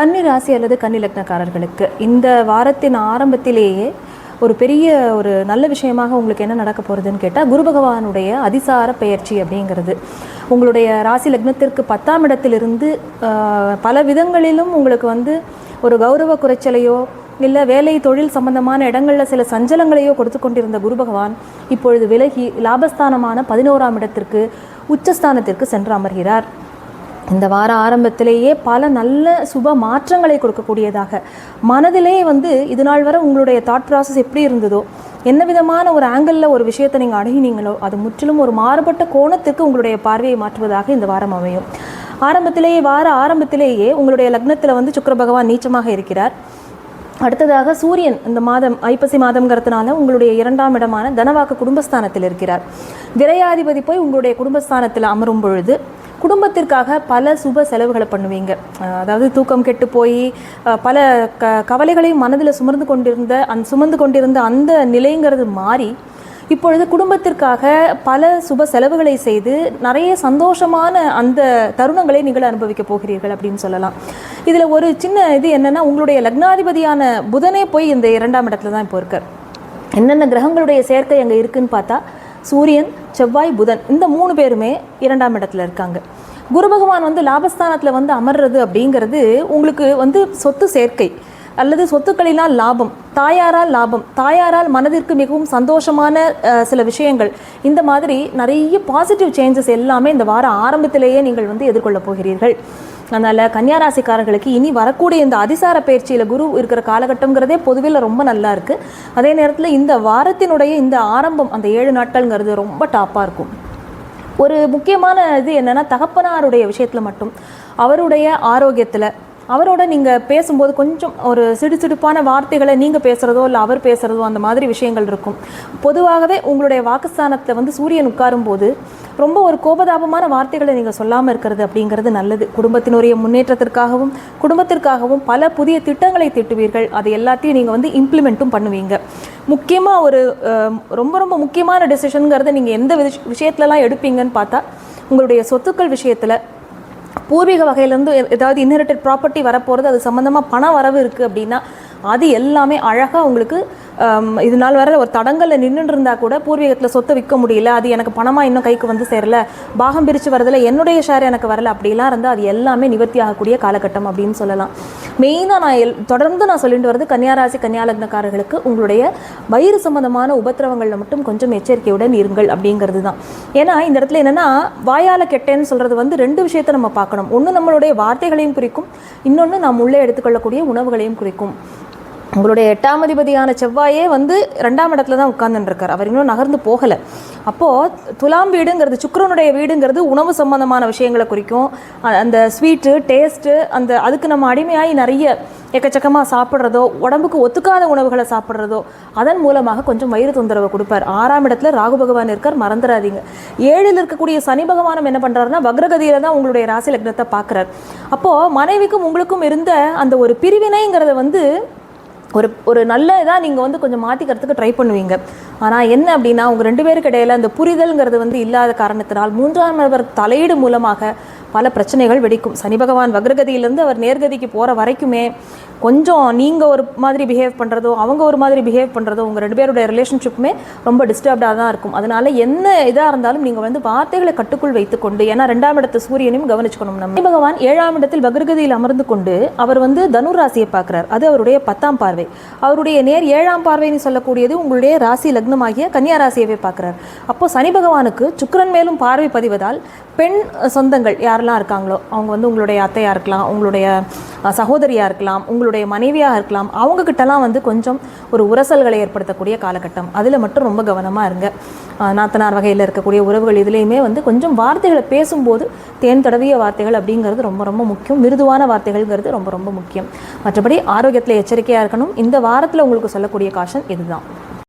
கன்னி ராசி அல்லது கன்னி லக்னக்காரர்களுக்கு இந்த வாரத்தின் ஆரம்பத்திலேயே ஒரு பெரிய ஒரு நல்ல விஷயமாக உங்களுக்கு என்ன நடக்க போகிறதுன்னு கேட்டால் குரு பகவானுடைய அதிசார பெயர்ச்சி அப்படிங்கிறது. உங்களுடைய ராசி லக்னத்திற்கு பத்தாம் இடத்திலிருந்து பல விதங்களிலும் உங்களுக்கு வந்து ஒரு கௌரவ குறைச்சலையோ இல்லை வேலை தொழில் சம்பந்தமான இடங்களில் சில சஞ்சலங்களையோ கொடுத்து கொண்டிருந்த குரு பகவான் இப்பொழுது விலகி லாபஸ்தானமான பதினோராம் இடத்திற்கு உச்சஸ்தானத்திற்கு சென்று அமர்கிறார். இந்த வார ஆரம்பத்திலேயே பல நல்ல சுப மாற்றங்களை கொடுக்கக்கூடியதாக. மனதிலே வந்து இது நாள் வரை உங்களுடைய தாட் ப்ராசஸ் எப்படி இருந்ததோ என்ன விதமான ஒரு ஆங்கிளில் ஒரு விஷயத்தை நீங்கள் அணுகினீங்களோ அது முற்றிலும் ஒரு மாறுபட்ட கோணத்துக்கு உங்களுடைய பார்வையை மாற்றுவதாக இந்த வாரம் அமையும். ஆரம்பத்திலேயே வார ஆரம்பத்திலேயே உங்களுடைய லக்னத்தில் வந்து சுக்கர பகவான் நீச்சமாக இருக்கிறார். அடுத்ததாக சூரியன் இந்த மாதம் ஐப்பசி மாதம்ங்கிறதுனால உங்களுடைய இரண்டாம் இடமான தனவாக்கு குடும்பஸ்தானத்தில் இருக்கிறார். விரையாதிபதி போய் உங்களுடைய குடும்பஸ்தானத்தில் அமரும் பொழுது குடும்பத்திற்காக பல சுப செலவுகளை பண்ணுவீங்க. அதாவது தூக்கம் கெட்டு போய் பல க கவலைகளையும் மனதில் சுமர்ந்து கொண்டிருந்த அந் சுமந்து கொண்டிருந்த அந்த நிலைங்கிறது மாறி இப்பொழுது குடும்பத்திற்காக பல சுப செலவுகளை செய்து நிறைய சந்தோஷமான அந்த தருணங்களை நீங்கள் அனுபவிக்க போகிறீர்கள் அப்படின்னு சொல்லலாம். இதில் ஒரு சின்ன இது என்னென்னா உங்களுடைய லக்னாதிபதியான புதனே போய் இந்த இரண்டாம் இடத்துல தான் இப்போ இருக்கார். என்னென்ன கிரகங்களுடைய சேர்க்கை அங்கே இருக்குன்னு பார்த்தா சூரியன் செவ்வாய் புதன் இந்த மூணு பேருமே இரண்டாம் இடத்துல இருக்காங்க. குரு பகவான் வந்து லாபஸ்தானத்தில் வந்து அமர்றது அப்படிங்கிறது உங்களுக்கு வந்து சொத்து சேர்க்கை அல்லது சொத்துக்களினால் லாபம் தாயாரால் லாபம் தாயாரால் மனதிற்கு மிகவும் சந்தோஷமான சில விஷயங்கள். இந்த மாதிரி நிறைய பாசிட்டிவ் சேஞ்சஸ் எல்லாமே இந்த வார ஆரம்பத்திலேயே நீங்கள் வந்து எதிர்கொள்ளப் போகிறீர்கள். அதனால் கன்னியாராசிக்காரர்களுக்கு இனி வரக்கூடிய இந்த அதிசார பயிற்சியில் குரு இருக்கிற காலகட்டங்கிறதே பொதுவில் ரொம்ப நல்லா இருக்குது அதே நேரத்தில் இந்த வாரத்தினுடைய இந்த ஆரம்பம் அந்த ஏழு நாட்கள்ங்கிறது ரொம்ப டாப்பாக இருக்கும். ஒரு முக்கியமான இது என்னென்னா தகப்பனாருடைய விஷயத்தில் மட்டும். அவருடைய ஆரோக்கியத்தில் அவரோட நீங்கள் பேசும்போது கொஞ்சம் ஒரு சிடுசிடுப்பான வார்த்தைகளை நீங்கள் பேசுகிறதோ இல்லை அவர் பேசுகிறதோ அந்த மாதிரி விஷயங்கள் இருக்கும். பொதுவாகவே உங்களுடைய வாக்குஸ்தானத்தில் வந்து சூரியன் உட்காரும்போது ரொம்ப ஒரு கோபதாபமான வார்த்தைகளை நீங்கள் சொல்லாமல் இருக்கிறது அப்படிங்கிறது நல்லது. குடும்பத்தினுடைய முன்னேற்றத்திற்காகவும் குடும்பத்திற்காகவும் பல புதிய திட்டங்களை திட்டுவீர்கள். அது எல்லாத்தையும் நீங்கள் வந்து இம்ப்ளிமெண்ட்டும் பண்ணுவீங்க. முக்கியமாக ஒரு ரொம்ப ரொம்ப முக்கியமான டெசிஷனுங்கிறத நீங்கள் எந்த விஷ- விஷயத்துலலாம் எடுப்பீங்கன்னு பார்த்தா உங்களுடைய சொத்துக்கள் விஷயத்தில் பூர்வீக வகையிலேருந்து ஏதாவது இன்ஹெரிட்டட் ப்ராப்பர்ட்டி வரப்போகிறது அது சம்மந்தமாக பண வரவு இருக்குது அப்படின்னா அது எல்லாமே அழகாக உங்களுக்கு இது நாள் வர ஒரு தடங்களில் நின்றுட்டு இருந்தா கூட பூர்வீகத்தில் சொத்தை விற்க முடியல அது எனக்கு பணமாக இன்னும் கைக்கு வந்து சேரல பாகம் பிரித்து வரதில் என்னுடைய ஷேர் எனக்கு வரல அப்படிலாம் இருந்தால் அது எல்லாமே நிவர்த்தி ஆகக்கூடிய காலகட்டம் அப்படின்னு சொல்லலாம். மெயினாக நான் எல் தொடர்ந்து நான் சொல்லிட்டு வரது கன்னியாராசி கன்னியாலக்னக்காரர்களுக்கு உங்களுடைய வயிறு சம்பந்தமான உபத்திரவங்களில் மட்டும் கொஞ்சம் எச்சரிக்கையுடன் இருங்கள் அப்படிங்கிறது தான். ஏன்னா இந்த இடத்துல என்னென்னா வாயால கெட்டேன்னு சொல்கிறது வந்து ரெண்டு விஷயத்தை நம்ம பார்க்கணும். ஒன்று நம்மளுடைய வார்த்தைகளையும் குறிக்கும் இன்னொன்று நாம் உள்ளே எடுத்துக்கொள்ளக்கூடிய உணவுகளையும் குறிக்கும். உங்களுடைய எட்டாம் அதிபதியான செவ்வாயே வந்து ரெண்டாம் இடத்துல தான் உட்கார்ந்துருக்கார் அவர் இன்னும் நகர்ந்து போகலை. அப்போது துலாம் வீடுங்கிறது சுக்கரனுடைய வீடுங்கிறது உணவு சம்பந்தமான விஷயங்களை குறிக்கும். அந்த ஸ்வீட்டு டேஸ்ட்டு அந்த அதுக்கு நம்ம அடிமையாகி நிறைய எக்கச்சக்கமாக சாப்பிட்றதோ உடம்புக்கு ஒத்துக்காத உணவுகளை சாப்பிட்றதோ அதன் மூலமாக கொஞ்சம் வயிறு தொந்தரவை கொடுப்பார். ஆறாம் இடத்துல ராகு பகவான் இருக்கார் மறந்துடாதீங்க. ஏழில் இருக்கக்கூடிய சனி பகவானம் என்ன பண்ணுறாருன்னா வக்ரகதியில் தான் உங்களுடைய ராசி லக்னத்தை பார்க்குறார். அப்போது மனைவிக்கும் உங்களுக்கும் இருந்த அந்த ஒரு பிரிவினைங்கிறத வந்து ஒரு ஒரு நல்ல இதாக நீங்கள் வந்து கொஞ்சம் மாற்றிக்கிறதுக்கு ட்ரை பண்ணுவீங்க. ஆனால் என்ன அப்படின்னா உங்கள் ரெண்டு பேருக்கு இடையில அந்த புரிதல்ங்கிறது வந்து இல்லாத காரணத்தினால் மூன்றாம் நபர் தலையீடு மூலமாக பல பிரச்சனைகள் வெடிக்கும். சனி பகவான் வக்ரகதியிலேருந்து அவர் நேர்கதிக்கு போகிற வரைக்குமே கொஞ்சம் நீங்கள் ஒரு மாதிரி பிஹேவ் பண்ணுறதோ அவங்க ஒரு மாதிரி பிஹேவ் பண்ணுறதோ உங்கள் ரெண்டு பேருடைய ரிலேஷன்ஷிப்புமே ரொம்ப டிஸ்டர்ப்டாக தான் இருக்கும். அதனால என்ன இதாக இருந்தாலும் நீங்கள் வந்து வார்த்தைகளை கட்டுக்குள் வைத்துக்கொண்டு ஏன்னா ரெண்டாம் இடத்து சூரியனையும் கவனிச்சுக்கணும் நம்ம. சனி பகவான் ஏழாம் இடத்தில் வக்ரகதியில் அமர்ந்து கொண்டு அவர் வந்து தனுர் ராசியை பார்க்குறார். அது அவருடைய பத்தாம் பார்வை. அவருடைய நேர் ஏழாம் பார்வைன்னு சொல்லக்கூடியது உங்களுடைய ராசி லக்னமாகிய கன்னியா ராசியவே பார்க்குறார். அப்போ சனி பகவானுக்கு சுக்கரன் மேலும் பார்வை பதிவதால் பெண் சொந்தங்கள் யார் யாரெல்லாம் இருக்காங்களோ அவங்க வந்து உங்களுடைய அத்தையாக இருக்கலாம் உங்களுடைய சகோதரியாக இருக்கலாம் உங்களுடைய மனைவியாக இருக்கலாம் அவங்கக்கிட்டலாம் வந்து கொஞ்சம் ஒரு உரசல்களை ஏற்படுத்தக்கூடிய காலகட்டம். அதில் மட்டும் ரொம்ப கவனமாக இருங்க. நாத்தனார் வகையில் இருக்கக்கூடிய உறவுகள் இதுலேயுமே வந்து கொஞ்சம் வார்த்தைகளை பேசும்போது தேன் தடவிய வார்த்தைகள் அப்படிங்கிறது ரொம்ப ரொம்ப முக்கியம். மிருதுவான வார்த்தைகள்ங்கிறது ரொம்ப ரொம்ப முக்கியம். மற்றபடி ஆரோக்கியத்தில் எச்சரிக்கையாக இருக்கணும். இந்த வாரத்தில் உங்களுக்கு சொல்லக்கூடிய காஷன் இதுதான்.